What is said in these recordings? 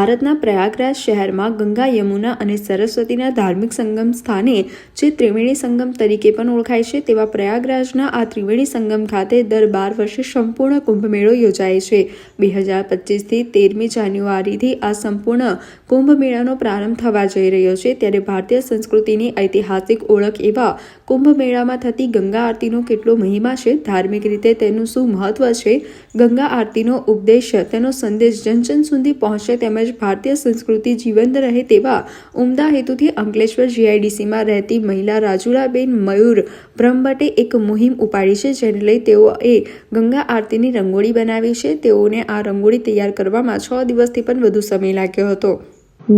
ભારતના પ્રયાગરાજ શહેરમાં ગંગા, યમુના અને સરસ્વતીના ધાર્મિક સંગમ સ્થાને જે ત્રિવેણી સંગમ તરીકે પણ ઓળખાય છે, તેવા પ્રયાગરાજના આ ત્રિવેણી સંગમ ખાતે દર બાર વર્ષે સંપૂર્ણ કુંભમેળો યોજાય છે. બે હજાર પચીસથી તેરમી જાન્યુઆરીથી આ સંપૂર્ણ કુંભમેળાનો પ્રારંભ થવા જઈ રહ્યો છે, ત્યારે ભારતીય સંસ્કૃતિની ઐતિહાસિક ઓળખ એવા કુંભમેળામાં થતી ગંગા આરતીનો કેટલો મહિમા છે, ધાર્મિક રીતે તેનું શું મહત્વ છે, ગંગા આરતીનો ઉપદેશ, તેનો સંદેશ જન જન સુધી પહોંચે તેમજ ભારતીય સંસ્કૃતિ જીવંત રહે તેવા ઉમદા હેતુથી અંકલેશ્વર જીઆઈડીસીમાં રહેતી મહિલા રાજુલાબેન મયુર બ્રહ્મભટ્ટે એક મુહિમ ઉપાડી છે, જેને લઈ તેઓએ ગંગા આરતીની રંગોળી બનાવી છે. તેઓને આ રંગોળી તૈયાર કરવામાં છ દિવસથી પણ વધુ સમય લાગ્યો હતો.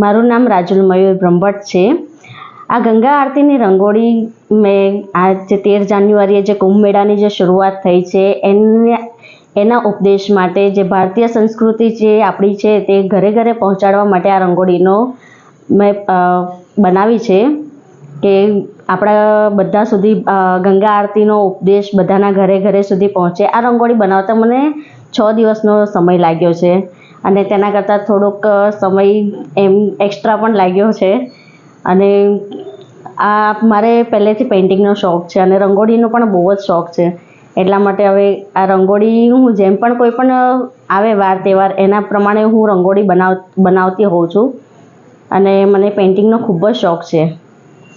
મારું નામ રાજુલ મયુર બ્રહ્મભટ્ટ છે. આ ગંગા આરતીની રંગોળી મેં આ જે તેર જાન્યુઆરીએ જે કુંભ મેળાની જે શરૂઆત થઈ છે, એને એના ઉપદેશ માટે જે ભારતીય સંસ્કૃતિ જે આપણી છે તે ઘરે ઘરે પહોંચાડવા માટે આ રંગોળીનો મેં બનાવી છે કે આપણા બધા સુધી ગંગા આરતીનો ઉપદેશ બધાના ઘરે ઘરે સુધી પહોંચે. આ રંગોળી બનાવતા મને છ દિવસનો સમય લાગ્યો છે અને તેના કરતાં થોડોક સમય એમ એક્સ્ટ્રા પણ લાગ્યો છે. અને આ મારે પહેલેથી પેઇન્ટિંગનો શોખ છે અને રંગોળીનો પણ બહુ જ શોખ છે. એટલા માટે હવે આ રંગોળી હું જેમ પણ કોઈ પણ આવે વાર તહેવાર, એના પ્રમાણે હું રંગોળી બનાવ, બનાવતી હોઉં છું. અને મને પેઇન્ટિંગનો ખૂબ જ શોખ છે.